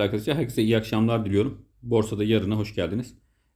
Arkadaşlar herkese iyi akşamlar diliyorum. Borsada yarına hoş geldiniz.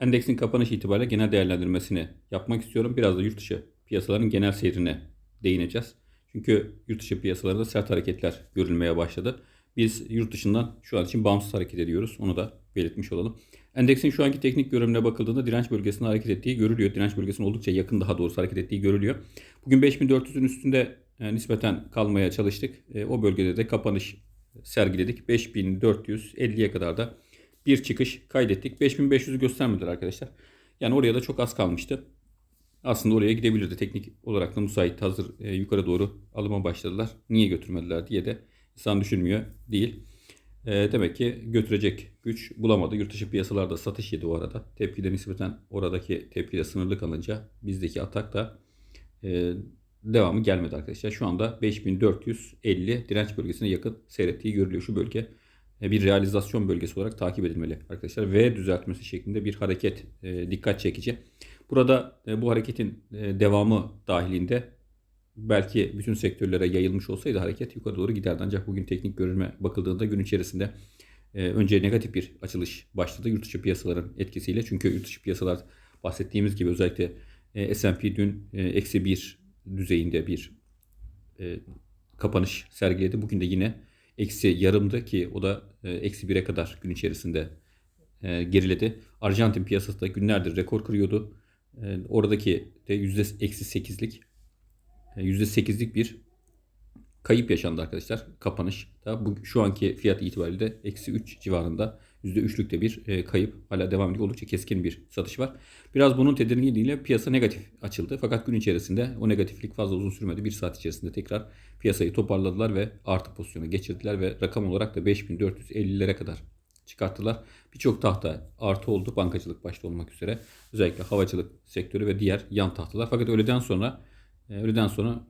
Endeksin kapanış itibariyle genel değerlendirmesini yapmak istiyorum. Biraz da yurt dışı piyasaların genel seyrine değineceğiz. Çünkü yurt dışı piyasalarında sert hareketler görülmeye başladı. Biz yurt dışından şu an için bağımsız hareket ediyoruz. Onu da belirtmiş olalım. Endeksin şu anki teknik görünümüne bakıldığında direnç bölgesinde hareket ettiği görülüyor. Direnç bölgesine oldukça yakın daha doğrusu hareket ettiği görülüyor. Bugün 5400'ün üstünde e, nispeten kalmaya çalıştık. E, o bölgede de kapanış sergiledik. 5450'ye kadar da bir çıkış kaydettik. 5500'ü göstermediler arkadaşlar. Yani oraya da çok az kalmıştı. Aslında oraya gidebilirdi. Teknik olarak da müsait hazır e, yukarı doğru alıma başladılar. Niye götürmediler diye de insan düşünmüyor değil. E, demek ki götürecek güç bulamadı. Yurt dışı piyasalarda satış yedi o arada. Tepkide nispeten oradaki tepkide sınırlı kalınca bizdeki atak da e, devamı gelmedi arkadaşlar. Şu anda 5450 direnç bölgesine yakın seyrettiği görülüyor. Şu bölge e, bir realizasyon bölgesi olarak takip edilmeli arkadaşlar. V düzeltmesi şeklinde bir hareket e, dikkat çekici. Burada e, bu hareketin devamı dahilinde belki bütün sektörlere yayılmış olsaydı hareket yukarı doğru giderdi. Ancak bugün teknik görünme bakıldığında gün içerisinde önce negatif bir açılış başladı yurt dışı piyasaların etkisiyle. Çünkü yurt dışı piyasalar bahsettiğimiz gibi özellikle S&P dün eksi bir düzeyinde bir e, kapanış sergiledi. Bugün de yine eksi yarımdı ki o da e, eksi bire kadar gün içerisinde e, geriledi. Arjantin piyasası da günlerdir rekor kırıyordu. E, oradaki de yüzde eksi sekizlik e, yüzde sekizlik bir kayıp yaşandı arkadaşlar kapanışta. Bu, şu anki fiyat itibariyle eksi 3 civarında %3'lükte bir e, kayıp hala devam ediyor. Oldukça keskin bir satış var. Biraz bunun tedirginliğiyle piyasa negatif açıldı. Fakat gün içerisinde o negatiflik fazla uzun sürmedi. Bir saat içerisinde tekrar piyasayı toparladılar ve artı pozisyona geçirdiler ve rakam olarak da 5450'lere kadar çıkarttılar. Birçok tahta artı oldu bankacılık başta olmak üzere. Özellikle havacılık sektörü ve diğer yan tahtalar. Fakat öğleden sonra e, öğleden sonra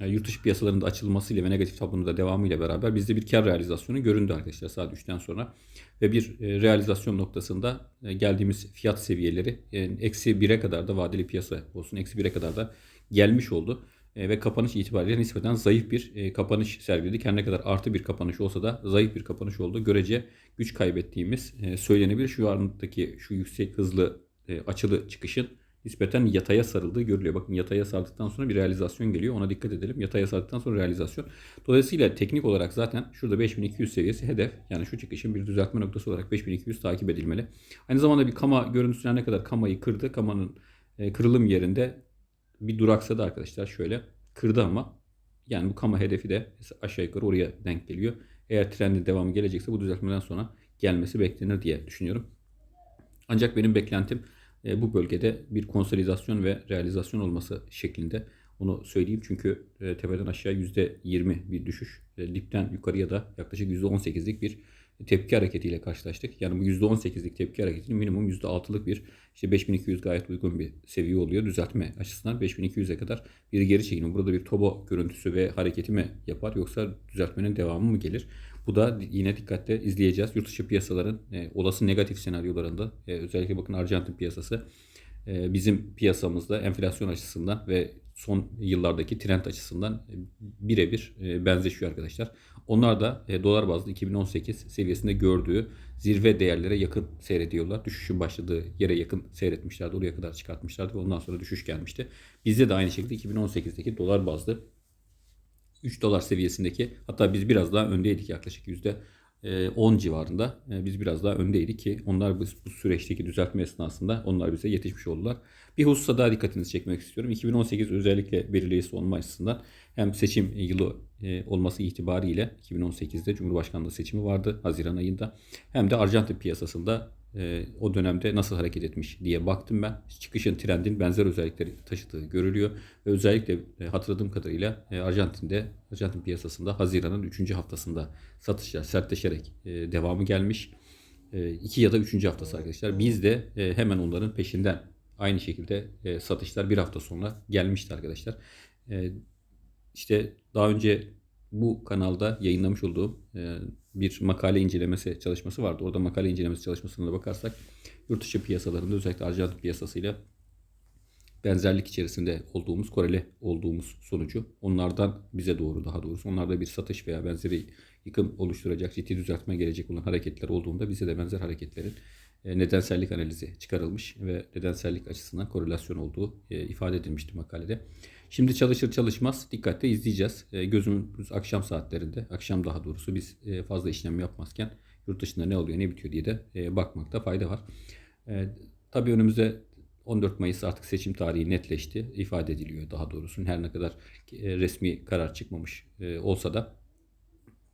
yani yurt dışı piyasalarında açılmasıyla ve negatif tablonun da devamıyla beraber bizde bir kar realizasyonu göründü arkadaşlar saat 3'ten sonra. Ve bir e, realizasyon noktasında e, geldiğimiz fiyat seviyeleri e, eksi 1'e kadar da vadeli piyasa olsun eksi 1'e kadar da gelmiş oldu. Ve kapanış itibariyle nispeten zayıf bir kapanış sergiledik. Her ne kadar artı bir kapanış olsa da zayıf bir kapanış oldu. Görece güç kaybettiğimiz söylenebilir. Şu andaki şu yüksek hızlı açılı çıkışın nispeten yataya sarıldığı görülüyor. Bakın yataya sardıktan sonra bir realizasyon geliyor. Ona dikkat edelim. Yataya sardıktan sonra realizasyon. Dolayısıyla teknik olarak zaten şurada 5200 seviyesi hedef. Yani şu çıkışın bir düzeltme noktası olarak 5200 takip edilmeli. Aynı zamanda bir kama görüntüsüne ne kadar kamayı kırdı. Kamanın e, kırılım yerinde bir duraksadı arkadaşlar. Şöyle kırdı ama yani bu kama hedefi de aşağı yukarı oraya denk geliyor. Eğer trendin devamı gelecekse bu düzeltmeden sonra gelmesi beklenir diye düşünüyorum. Ancak benim beklentim e, bu bölgede bir konsolidasyon ve realizasyon olması şeklinde onu söyleyeyim. Çünkü e, tepeden aşağı %20 bir düşüş. E, dipten yukarıya da yaklaşık %18'lik bir tepki hareketiyle karşılaştık. Yani bu %18'lik tepki hareketinin minimum %6'lık bir işte 5200 gayet uygun bir seviye oluyor. Düzeltme açısından 5200'e kadar bir geri çekilme. Burada bir tobo görüntüsü ve hareketi mi yapar yoksa düzeltmenin devamı mı gelir? Bu da yine dikkatle izleyeceğiz. Yurt dışı piyasaların e, olası negatif senaryolarında e, özellikle bakın Arjantin piyasası e, bizim piyasamızda enflasyon açısından ve son yıllardaki trend açısından e, birebir e, benzeşiyor arkadaşlar. Onlar da e, dolar bazlı 2018 seviyesinde gördüğü zirve değerlere yakın seyrediyorlar. Düşüşün başladığı yere yakın seyretmişlerdi. Oraya kadar çıkartmışlardı ve ondan sonra düşüş gelmişti. Bizde de aynı şekilde 2018'deki dolar bazlı 3 dolar seviyesindeki hatta biz biraz daha öndeydik yaklaşık yüzde 10 e, civarında e, biz biraz daha öndeydik ki onlar bu, bu süreçteki düzeltme esnasında onlar bize yetişmiş oldular. Bir hususa daha dikkatinizi çekmek istiyorum. 2018 özellikle belirleyici olma açısından hem seçim yılı e, olması itibariyle 2018'de Cumhurbaşkanlığı seçimi vardı Haziran ayında hem de Arjantin piyasasında e, o dönemde nasıl hareket etmiş diye baktım ben. Çıkışın trendin benzer özellikleri taşıdığı görülüyor. Ve özellikle e, hatırladığım kadarıyla e, Arjantin'de, Arjantin piyasasında Haziran'ın 3. haftasında satışlar sertleşerek e, devamı gelmiş. 2 e, ya da 3. haftası arkadaşlar. Biz de e, hemen onların peşinden aynı şekilde e, satışlar bir hafta sonra gelmişti arkadaşlar. E, işte daha önce bu kanalda yayınlamış olduğum e, bir makale incelemesi çalışması vardı. Orada makale incelemesi çalışmasına da bakarsak yurt dışı piyasalarında özellikle Arjantin piyasasıyla benzerlik içerisinde olduğumuz, koreli olduğumuz sonucu onlardan bize doğru daha doğrusu onlarda bir satış veya benzeri yıkım oluşturacak, ciddi düzeltme gelecek olan hareketler olduğunda bize de benzer hareketlerin e, nedensellik analizi çıkarılmış ve nedensellik açısından korelasyon olduğu e, ifade edilmişti makalede. Şimdi çalışır çalışmaz dikkatle izleyeceğiz. E, Gözümüz akşam saatlerinde, akşam daha doğrusu biz e, fazla işlem yapmazken yurt dışında ne oluyor ne bitiyor diye de e, bakmakta fayda var. E, Tabii önümüzde 14 Mayıs artık seçim tarihi netleşti. ifade ediliyor daha doğrusu. Her ne kadar e, resmi karar çıkmamış e, olsa da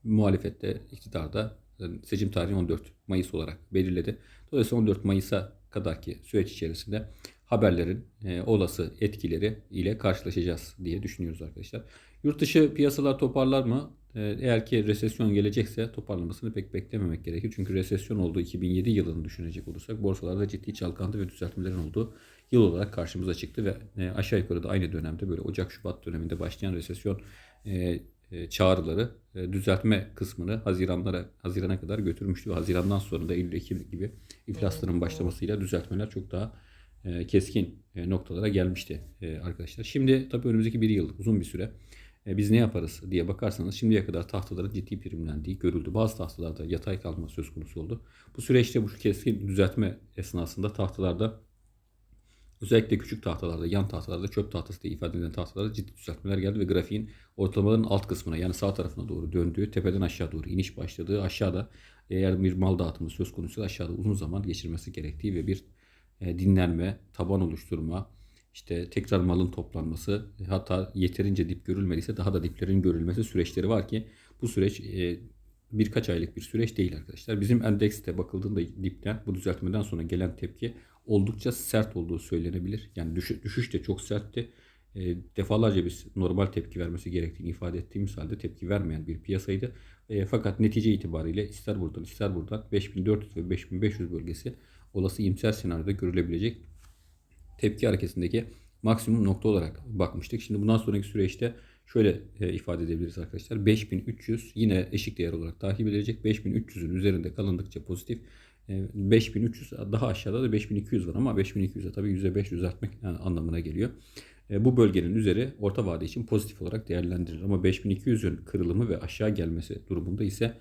muhalefette, iktidarda e, seçim tarihini 14 Mayıs olarak belirledi. Dolayısıyla 14 Mayıs'a kadarki süreç içerisinde haberlerin e, olası etkileri ile karşılaşacağız diye düşünüyoruz arkadaşlar. Yurt dışı piyasalar toparlar mı? E, eğer ki resesyon gelecekse toparlamasını pek beklememek gerekir. Çünkü resesyon olduğu 2007 yılını düşünecek olursak borsalarda ciddi çalkantı ve düzeltmelerin olduğu yıl olarak karşımıza çıktı ve e, aşağı yukarı da aynı dönemde böyle Ocak-Şubat döneminde başlayan resesyon çağrıları düzeltme kısmını Haziranlara Hazirana kadar götürmüştü Hazirandan sonra da Eylül Ekim gibi iflasların başlamasıyla düzeltmeler çok daha keskin e, noktalara gelmişti e, arkadaşlar. Şimdi tabii önümüzdeki bir yıllık uzun bir süre e, biz ne yaparız diye bakarsanız şimdiye kadar tahtaların ciddi primlendiği görüldü. Bazı tahtalarda yatay kalma söz konusu oldu. Bu süreçte bu keskin düzeltme esnasında tahtalarda özellikle küçük tahtalarda, yan tahtalarda, çöp tahtası diye ifade edilen tahtalarda ciddi düzeltmeler geldi ve grafiğin ortalamaların alt kısmına yani sağ tarafına doğru döndüğü, tepeden aşağı doğru iniş başladığı, aşağıda eğer bir mal dağıtımı söz konusu aşağıda uzun zaman geçirmesi gerektiği ve bir e, dinlenme, taban oluşturma, işte tekrar malın toplanması, hatta yeterince dip görülmediyse daha da diplerin görülmesi süreçleri var ki bu süreç e, birkaç aylık bir süreç değil arkadaşlar. Bizim endekste bakıldığında dipten bu düzeltmeden sonra gelen tepki oldukça sert olduğu söylenebilir. Yani düşüş, de çok sertti. E, defalarca biz normal tepki vermesi gerektiğini ifade ettiğimiz halde tepki vermeyen bir piyasaydı. E, fakat netice itibariyle ister buradan ister buradan 5400 ve 5500 bölgesi olası imsel senaryoda görülebilecek tepki hareketindeki maksimum nokta olarak bakmıştık. Şimdi bundan sonraki süreçte şöyle e, ifade edebiliriz arkadaşlar. 5300 yine eşik değer olarak takip edilecek. 5300'ün üzerinde kalındıkça pozitif. E, 5300 daha aşağıda da 5200 var ama 5200'e tabii %5 düzeltmek anlamına geliyor. E, bu bölgenin üzeri orta vade için pozitif olarak değerlendirilir. Ama 5200'ün kırılımı ve aşağı gelmesi durumunda ise e,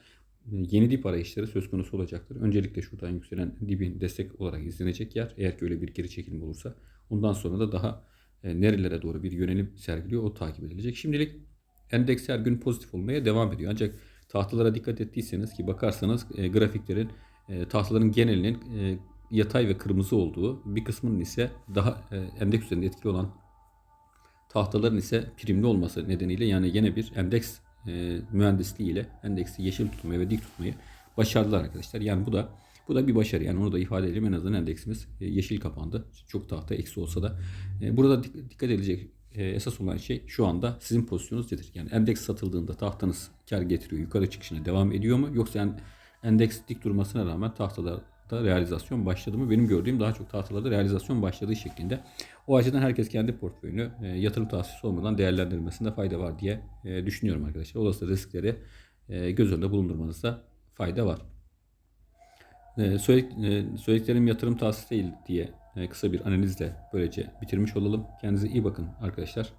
yeni dip arayışları söz konusu olacaktır. Öncelikle şuradan yükselen dibin destek olarak izlenecek yer eğer ki öyle bir geri çekilme olursa. Ondan sonra da daha e, nerelere doğru bir yönelim sergiliyor o takip edilecek. Şimdilik endeks her gün pozitif olmaya devam ediyor. Ancak tahtalara dikkat ettiyseniz ki bakarsanız e, grafiklerin e, tahtaların genelinin e, yatay ve kırmızı olduğu bir kısmının ise daha e, endeks üzerinde etkili olan tahtaların ise primli olması nedeniyle yani yine bir endeks e, mühendisliği ile endeksi yeşil tutmayı ve dik tutmayı başardılar arkadaşlar. Yani bu da bu da bir başarı. Yani onu da ifade edelim. En azından endeksimiz e, yeşil kapandı. Çok tahta eksi olsa da. E, burada dikkat edilecek e, esas olan şey şu anda sizin pozisyonunuz nedir? Yani endeks satıldığında tahtanız kar getiriyor. Yukarı çıkışına devam ediyor mu? Yoksa yani endeks dik durmasına rağmen tahtalarda realizasyon başladı mı? Benim gördüğüm daha çok tahtalarda realizasyon başladığı şeklinde. O açıdan herkes kendi portföyünü yatırım tavsiyesi olmadan değerlendirmesinde fayda var diye düşünüyorum arkadaşlar. Olası riskleri göz önünde bulundurmanızda fayda var. Söyledik, e, söylediklerim yatırım tavsiyesi değil diye e, kısa bir analizle böylece bitirmiş olalım. Kendinize iyi bakın arkadaşlar.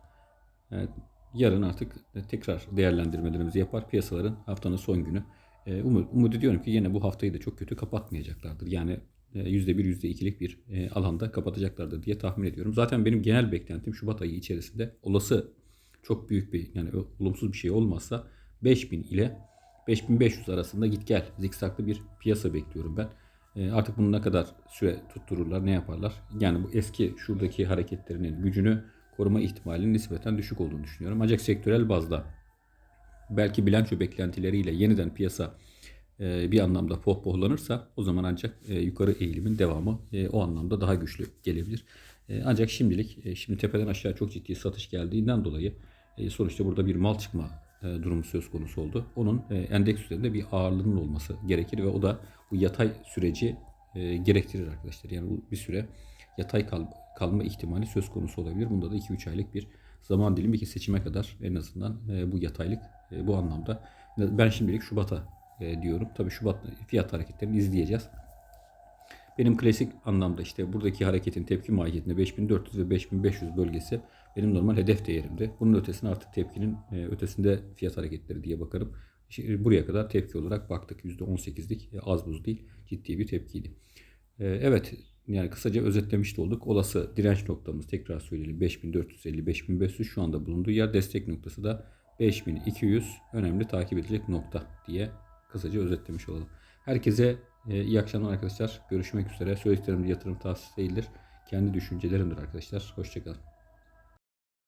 Yarın artık tekrar değerlendirmelerimizi yapar. Piyasaların haftanın son günü. E, umut, umut ediyorum ki yine bu haftayı da çok kötü kapatmayacaklardır. Yani %1, %2'lik bir alanda kapatacaklardır diye tahmin ediyorum. Zaten benim genel beklentim Şubat ayı içerisinde olası çok büyük bir yani olumsuz bir şey olmazsa 5000 ile 5500 arasında git gel zikzaklı bir piyasa bekliyorum ben. E, artık bunu ne kadar süre tuttururlar, ne yaparlar? Yani bu eski şuradaki hareketlerinin gücünü koruma ihtimalinin nispeten düşük olduğunu düşünüyorum. Ancak sektörel bazda belki bilanço beklentileriyle yeniden piyasa e, bir anlamda pohpohlanırsa o zaman ancak e, yukarı eğilimin devamı e, o anlamda daha güçlü gelebilir. Ancak şimdilik şimdi tepeden aşağı çok ciddi satış geldiğinden dolayı sonuçta burada bir mal çıkma durumu söz konusu oldu. Onun endeks üzerinde bir ağırlığının olması gerekir ve o da bu yatay süreci gerektirir arkadaşlar. Yani bu bir süre yatay kal, kalma ihtimali söz konusu olabilir. Bunda da 2-3 aylık bir zaman dilimi ki seçime kadar en azından bu yataylık bu anlamda. Ben şimdilik Şubat'a diyorum. Tabii Şubat fiyat hareketlerini izleyeceğiz. Benim klasik anlamda işte buradaki hareketin tepki mahiyetinde 5400 ve 5500 bölgesi benim normal hedef değerimdi. Bunun ötesine artık tepkinin e, ötesinde fiyat hareketleri diye bakarım. Şi- Buraya kadar tepki olarak baktık. %18'lik e, az buz değil. Ciddi bir tepkiydi. Evet yani kısaca özetlemiş de olduk. Olası direnç noktamız tekrar söyleyelim 5450-5500 şu anda bulunduğu yer destek noktası da 5200 önemli takip edilecek nokta diye kısaca özetlemiş olalım. Herkese e, iyi akşamlar arkadaşlar. Görüşmek üzere. Söylediklerim yatırım tavsiyesi değildir. Kendi düşüncelerimdir arkadaşlar. Hoşçakalın.